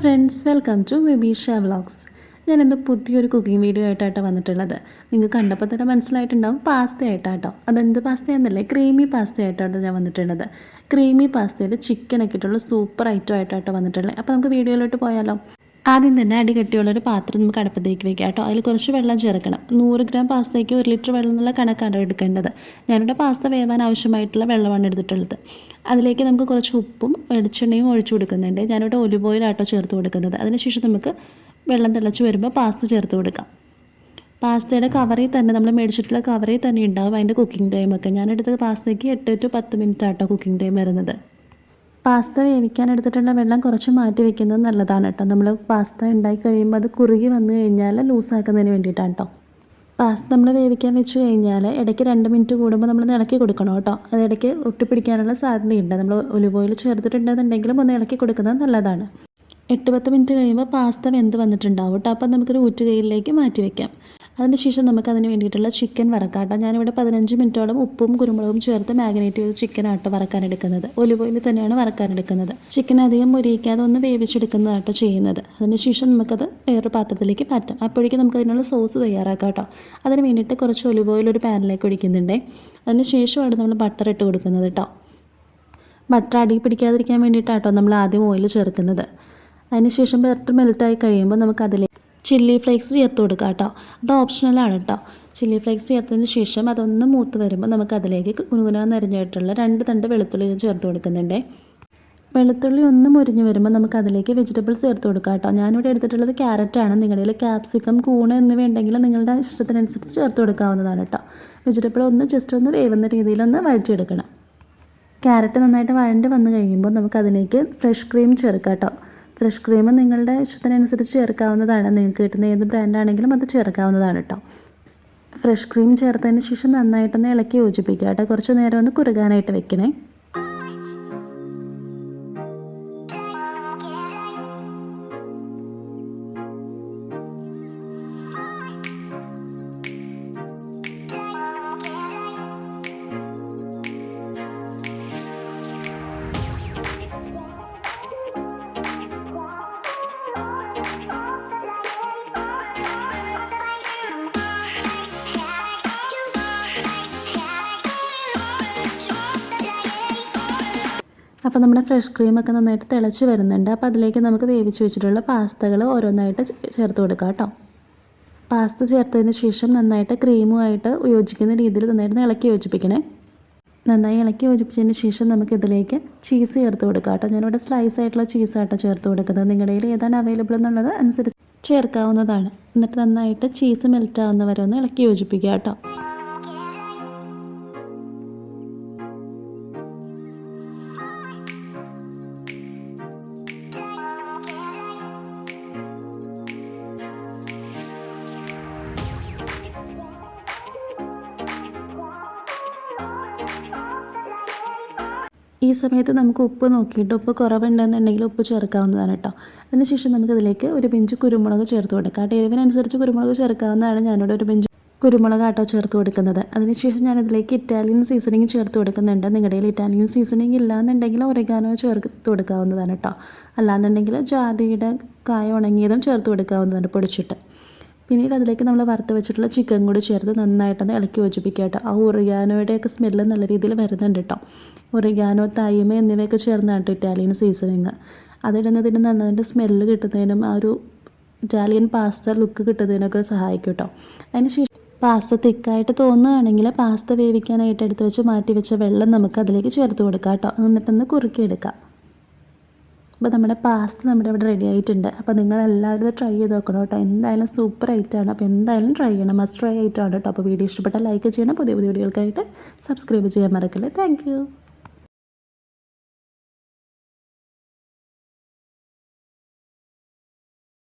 Friends welcome to Vebisha vlogs ഞാൻ ഇന്ന് പുതിയൊരു കുക്കിംഗ് വീഡിയോ ആയിട്ടാണ് വന്നിട്ടുള്ളത്. നിങ്ങൾക്ക് കണ്ടപ്പോൾ തന്നെ മനസ്സിലായിട്ടുണ്ടാവും പാസ്ത ആയിട്ടാട്ടോ. അതെന്ത് പാസ്തയെന്നല്ലേ ക്രീമി പാസ്ത ആയിട്ടാട്ടോ ഞാൻ വന്നിട്ടുള്ളത്. ക്രീമി പാസ്തയിൽ ചിക്കൻ ഒക്കെ ഇട്ടുള്ള സൂപ്പർ ഐറ്റം ആയിട്ടാട്ടോ വന്നിട്ടുള്ളത്. അപ്പോൾ നമുക്ക് വീഡിയോയിലോട്ട് പോയാലോ. ആദ്യം തന്നെ അടികട്ടിയുള്ളൊരു പാത്രം നമുക്ക് അടുപ്പത്തേക്ക് വെക്കാം കേട്ടോ. അതിൽ കുറച്ച് വെള്ളം ചേർക്കണം. നൂറ് ഗ്രാം പാസ്തയ്ക്ക് ഒരു ലിറ്റർ വെള്ളം എന്നുള്ള കണക്കാണ് എടുക്കേണ്ടത്. ഞാനിവിടെ പാസ്ത വേവാൻ ആവശ്യമായിട്ടുള്ള വെള്ളമാണ് എടുത്തിട്ടുള്ളത്. അതിലേക്ക് നമുക്ക് കുറച്ച് ഉപ്പും വെളിച്ചെണ്ണയും ഒഴിച്ചു കൊടുക്കുന്നുണ്ട്. ഞാനിവിടെ ഒലിവ് ഓയിലാട്ടോ ചേർത്ത് കൊടുക്കുന്നത്. അതിനുശേഷം നമുക്ക് വെള്ളം തിളച്ച് വരുമ്പോൾ പാസ്ത ചേർത്ത് കൊടുക്കാം. പാസ്തയുടെ കവറിൽ തന്നെ നമ്മൾ മേടിച്ചിട്ടുള്ള കവറിൽ തന്നെ ഉണ്ടാവും അതിന്റെ കുക്കിംഗ് ടൈമൊക്കെ ഞാനെടുത്ത പാസ്തയ്ക്ക് എട്ട് ടു പത്ത് മിനിറ്റ് ആട്ടോ കുക്കിംഗ് ടൈം വരുന്നത്. പാസ്ത വേവിക്കാൻ എടുത്തിട്ടുള്ള വെള്ളം കുറച്ച് മാറ്റി വെക്കുന്നത് നല്ലതാണ് കേട്ടോ. നമ്മൾ പാസ്ത ഉണ്ടായി കഴിയുമ്പോൾ അത് കുറുകി വന്നു കഴിഞ്ഞാൽ ലൂസാക്കുന്നതിന് വേണ്ടിയിട്ടാണ് കേട്ടോ. പാസ്ത നമ്മൾ വേവിക്കാൻ വെച്ച് കഴിഞ്ഞാൽ ഇടയ്ക്ക് രണ്ട് മിനിറ്റ് കൂടുമ്പോൾ നമ്മൾ ഇളക്കി കൊടുക്കണം കേട്ടോ. അത് ഇടയ്ക്ക് ഒട്ടിപ്പിടിക്കാനുള്ള സാധ്യതയുണ്ട്. നമ്മൾ ഒലിവ് ഓയിൽ ചേർത്തിട്ടുണ്ടെന്നുണ്ടെങ്കിലും ഒന്ന് ഇളക്കി കൊടുക്കുന്നത് നല്ലതാണ്. എട്ട് പത്ത് മിനിറ്റ് കഴിയുമ്പോൾ പാസ്ത വെന്ത് വന്നിട്ടുണ്ടാവും കേട്ടോ. അപ്പം നമുക്കൊരു ഊറ്റുകയിലേക്ക് മാറ്റി വയ്ക്കാം അതിന് ശേഷം നമുക്ക് അതിന് വേണ്ടിയിട്ടുള്ള ചിക്കൻ വറക്കാട്ടോ. ഞാനിവിടെ പതിനഞ്ച് മിനിറ്റോളം ഉപ്പും കുരുമുളകും ചേർത്ത് മാഗ്നേറ്റ് ചെയ്ത് ചിക്കൻ ആട്ടോ വറക്കാൻ എടുക്കുന്നത് ഒലിവ് ഓയിൽ തന്നെയാണ് വറക്കാൻ എടുക്കുന്നത് ചിക്കൻ അധികം മുരിയിക്കാതെ ഒന്ന് വേവിച്ചെടുക്കുന്നതാട്ടോ ചെയ്യുന്നത്. അതിനുശേഷം നമുക്കത് വേറൊരു പാത്രത്തിലേക്ക് മാറ്റാം. അപ്പോഴേക്കും നമുക്ക് അതിനുള്ള സോസ് തയ്യാറാക്കാം കേട്ടോ അതിന് വേണ്ടിയിട്ട് കുറച്ച് ഒലിവ് ഓയിൽ ഒരു പാനിലേക്ക് ഒഴിക്കുന്നുണ്ട്. അതിന് ശേഷമാണ് നമ്മൾ ബട്ടർ ഇട്ട് കൊടുക്കുന്നത് കേട്ടോ ബട്ടർ അടി പിടിക്കാതിരിക്കാൻ വേണ്ടിയിട്ടാട്ടോ നമ്മൾ ആദ്യം ഓയിൽ ചേർക്കുന്നത്. അതിനുശേഷം ബട്ടർ മെൽറ്റായി കഴിയുമ്പോൾ നമുക്ക് അതിലേക്ക് ചില്ലി ഫ്ലേക്സ് ചേർത്ത് കൊടുക്കാം കേട്ടോ. അത് ഓപ്ഷണലാണ് കേട്ടോ. ചില്ലി ഫ്ലേക്സ് ചേർത്തതിന് ശേഷം അതൊന്ന് മൂത്ത് വരുമ്പോൾ നമുക്ക് അതിലേക്ക് കുനുകുന നിറഞ്ഞിട്ടുള്ള രണ്ട് തണ്ട് വെളുത്തുള്ളി ചേർത്ത് കൊടുക്കുന്നുണ്ട്. വെളുത്തുള്ളി ഒന്ന് മുരിഞ്ഞ് വരുമ്പോൾ നമുക്ക് അതിലേക്ക് വെജിറ്റബിൾസ് ചേർത്ത് കൊടുക്കാം കേട്ടോ. ഞാനിവിടെ എടുത്തിട്ടുള്ളത് ക്യാരറ്റാണ് നിങ്ങളുടെ കയ്യിൽ ക്യാപ്സിക്കം കൂണ് എന്നിവ ഉണ്ടെങ്കിൽ നിങ്ങളുടെ ഇഷ്ടത്തിനനുസരിച്ച് ചേർത്ത് കൊടുക്കാവുന്നതാണ് കേട്ടോ. വെജിറ്റബിൾ ഒന്ന് ജസ്റ്റ് ഒന്ന് വേവുന്ന രീതിയിലൊന്ന് വഴറ്റിയെടുക്കണം. ക്യാരറ്റ് നന്നായിട്ട് വഴണ്ട് വന്നു കഴിയുമ്പോൾ നമുക്ക് അതിലേക്ക് ഫ്രഷ് ക്രീം ചേർക്കാം കേട്ടോ. ഫ്രഷ് ക്രീം നിങ്ങളുടെ ഇഷ്ടത്തിനനുസരിച്ച് ചേർക്കാവുന്നതാണ്. നിങ്ങൾക്ക് കിട്ടുന്ന ഏത് ബ്രാൻഡാണെങ്കിലും അത് ചേർക്കാവുന്നതാണ് കേട്ടോ ഫ്രഷ് ക്രീം ചേർത്തതിന് ശേഷം നന്നായിട്ടൊന്ന് ഇളക്കി യോജിപ്പിക്കുക കേട്ടോ കുറച്ച് നേരം ഒന്ന് കുറുകാനായിട്ട് വെക്കണേ. അപ്പോൾ നമ്മുടെ ഫ്രഷ് ക്രീമൊക്കെ നന്നായിട്ട് തിളച്ച് വരുന്നുണ്ട്. അപ്പോൾ അതിലേക്ക് നമുക്ക് വേവിച്ച് വെച്ചിട്ടുള്ള പാസ്തകൾ ഓരോന്നായിട്ട് ചേർത്ത് കൊടുക്കാം കേട്ടോ. പാസ്ത ചേർത്തതിന് ശേഷം നന്നായിട്ട് ക്രീമുമായിട്ട് യോജിക്കുന്ന രീതിയിൽ നന്നായിട്ട് ഇളക്കി യോജിപ്പിക്കണേ. നന്നായി ഇളക്കി യോജിപ്പിച്ചതിന് ശേഷം നമുക്ക് ഇതിലേക്ക് ചീസ് ചേർത്ത് കൊടുക്കാം കേട്ടോ. ഞാനിവിടെ സ്ലൈസ് ആയിട്ടുള്ള ചീസാട്ടോ ചേർത്ത് കൊടുക്കുന്നത്. നിങ്ങളുടെ കയ്യിൽ ഏതാണ് അവൈലബിൾ എന്നുള്ളത് അനുസരിച്ച് ചേർക്കാവുന്നതാണ്. എന്നിട്ട് നന്നായിട്ട് ചീസ് മെൽറ്റ് ആവുന്നവരെ ഒന്ന് ഇളക്കി യോജിപ്പിക്കുക കേട്ടോ. ഈ സമയത്ത് നമുക്ക് ഉപ്പ് നോക്കിയിട്ട് ഉപ്പ് കുറവുണ്ടെന്നുണ്ടെങ്കിൽ ഉപ്പ് ചേർക്കാവുന്നതാണ് കേട്ടോ. അതിനുശേഷം നമുക്കതിലേക്ക് ഒരു പിഞ്ച് കുരുമുളക് ചേർത്ത് കൊടുക്കാം. കേട്ടോ എരിവിനനുസരിച്ച് കുരുമുളക് ചേർക്കാവുന്നതാണ് ഞാനിവിടെ ഒരു പിഞ്ച് കുരുമുളക് ആട്ടോ ചേർത്ത് കൊടുക്കുന്നത്. അതിനുശേഷം ഞാനിതിലേക്ക് ഇറ്റാലിയൻ സീസണിങ് ചേർത്ത് കൊടുക്കുന്നുണ്ട്. നിങ്ങളുടെ കയ്യിൽ ഇറ്റാലിയൻ സീസണിങ് ഇല്ലാന്നുണ്ടെങ്കിൽ ഒരഗാനോ ചേർത്ത് കൊടുക്കാവുന്നതാണ് കേട്ടോ. അല്ലാന്നുണ്ടെങ്കിൽ ജാതിയുടെ കായ ഉണങ്ങിയതും ചേർത്ത് കൊടുക്കാവുന്നതാണ് പൊടിച്ചിട്ട്. പിന്നീട് അതിലേക്ക് നമ്മൾ വറുത്ത് വെച്ചിട്ടുള്ള ചിക്കൻ കൂടി ചേർത്ത് നന്നായിട്ടൊന്ന് ഇളക്കി യോജിപ്പിക്കുക കേട്ടോ. ആ ഒറിഗാനോയുടെയൊക്കെ സ്മെല്ല് നല്ല രീതിയിൽ വരുന്നുണ്ട് കേട്ടോ. ഒറിഗാനോ തായ്മ എന്നിവയൊക്കെ ചേർന്നാണ് ഇറ്റാലിയൻ സീസണിങ് അതിടുന്നതിന് നന്നതിന്റെ സ്മെല്ല് കിട്ടുന്നതിനും ആ ഒരു ഇറ്റാലിയൻ പാസ്ത ലുക്ക് കിട്ടുന്നതിനൊക്കെ സഹായിക്കും കേട്ടോ. അതിന് ശേഷം പാസ്ത തിക്കായിട്ട് തോന്നുകയാണെങ്കിൽ പാസ്ത വേവിക്കാനായിട്ട് എടുത്ത് വെച്ച് മാറ്റി വെച്ച വെള്ളം നമുക്ക് അതിലേക്ക് ചേർത്ത് കൊടുക്കാം കേട്ടോ. എന്നിട്ടൊന്ന് കുറുക്കിയെടുക്കാം. അപ്പോൾ നമ്മുടെ പാസ്ത നമ്മുടെ ഇവിടെ റെഡി ആയിട്ടുണ്ട്. അപ്പോൾ നിങ്ങൾ എല്ലാവരും ട്രൈ ചെയ്ത് നോക്കണം കേട്ടോ. എന്തായാലും സൂപ്പർ ഐറ്റമാണ് അപ്പോൾ എന്തായാലും ട്രൈ ചെയ്യണം. മസ്റ്റ് ട്രൈ ആയിട്ടാണ് കേട്ടോ. അപ്പോൾ വീഡിയോ ഇഷ്ടപ്പെട്ടാൽ ലൈക്ക് ചെയ്യണം. പുതിയ പുതിയ വീഡിയോകൾക്കായിട്ട് സബ്സ്ക്രൈബ് ചെയ്യാൻ മറക്കല്ലേ. താങ്ക്